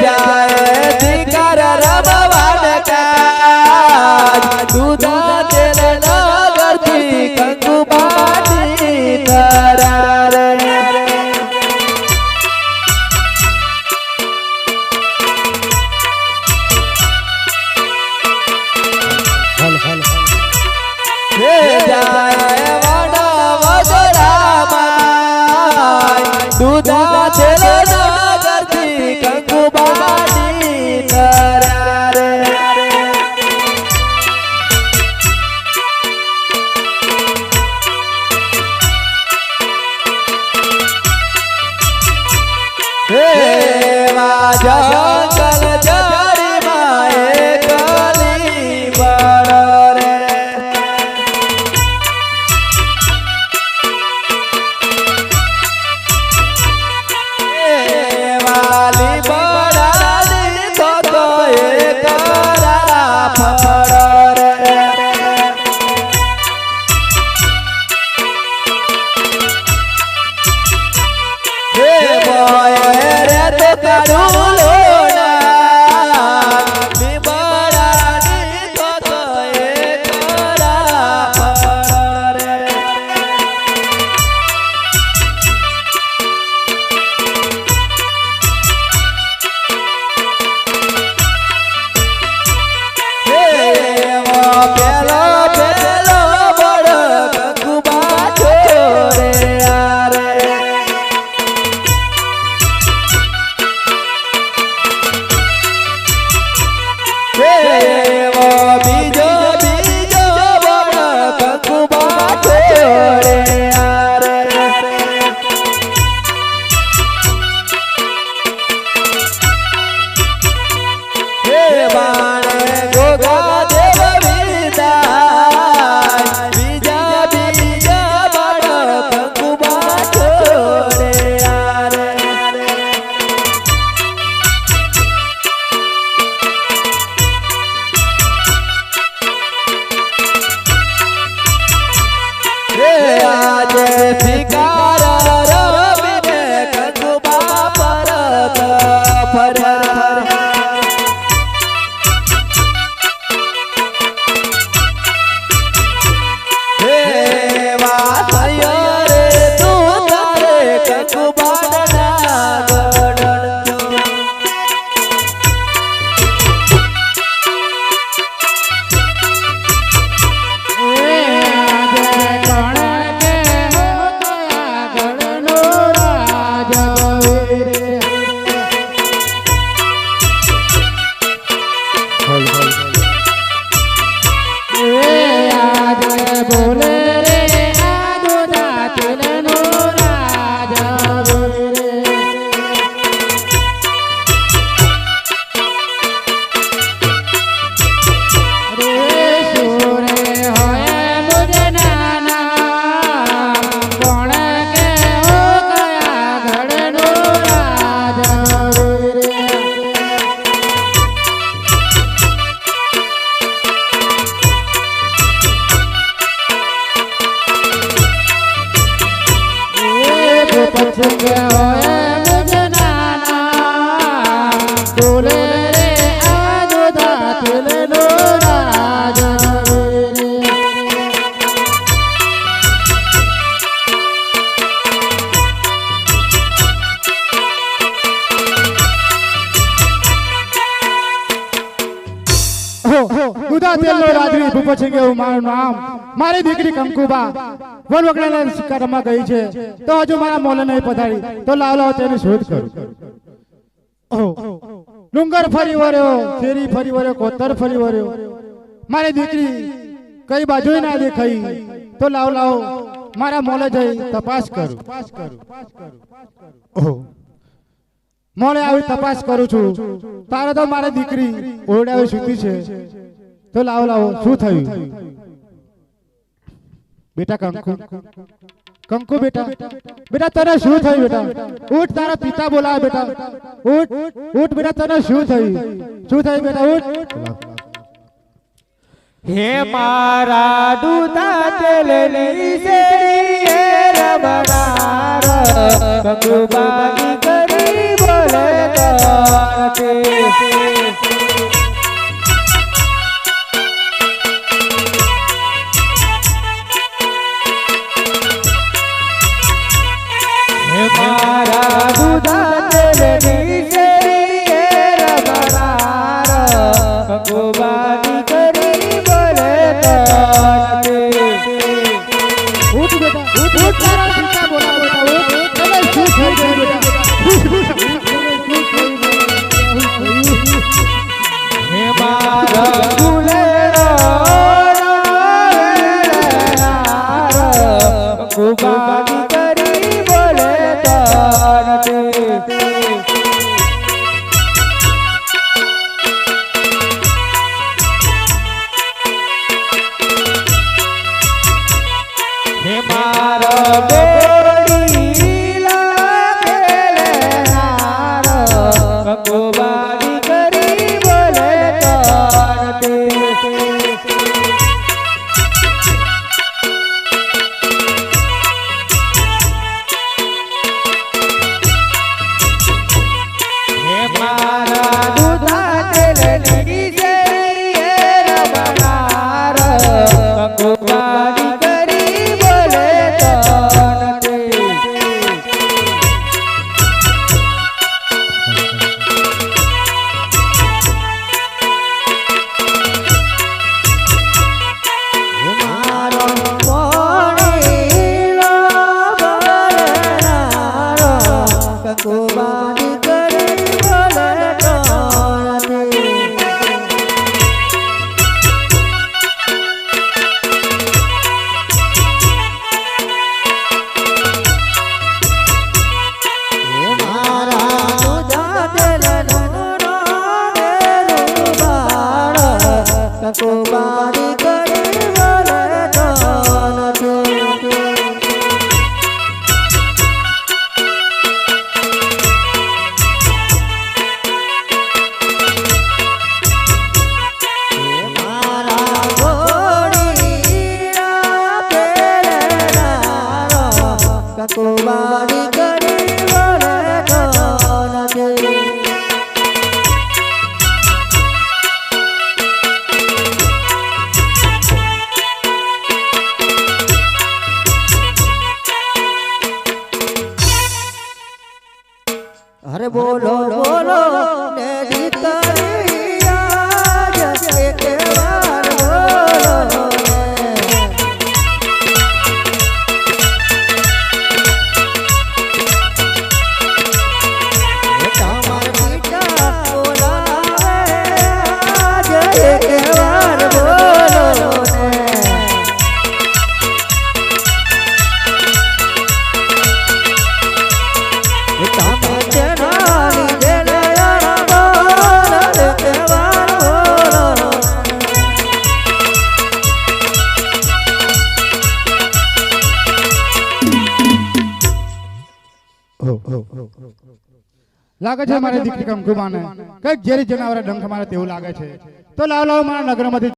જાય દીકર રમવાડ કાજ દૂધા फिका ભૂપત સિંહ એવું મારું નામ. મારી દીકરી કંકુબા. વન વગડાના શિકારમાં ગઈ છે. તો હજુ મારા મોલે નહીં પધારી. તો લાવ લાવ તેની શોધ કરું. ડુંગર ફરી વર્યો શેરી ફરી વર્યો કોતર ફરી વર્યો મારી દીકરી કઈ બાજુ ના દેખાઈ. તો લાવ લાવ મારા મોલે જઈ તપાસ કરું. મોલે આવી તપાસ કરું છું. તારે તો મારી દીકરી આવી સુધી છે. તો લાવો લાવો શું થયું? બેટા કંકુ. કંકુ બેટા. બેટા, તને શું થયું બેટા? ઉઠ, તારા પિતા બોલાવે બેટા. ઉઠ ઉઠ બેટા, તને શું થયું? શું થયું બેટા? ઉઠ. હે મારા દૂધા તેલની શેરીએ કંકુ બાગી કરી બોલે તાર God. મારા બે থাকো લાગે છે મારે દીકરી કંકુમાને કંઈક ઝેરી જનાવરે ડંખ મારે તેવું લાગે છે. તો લાવ લાવ, મારા નગરમાંથી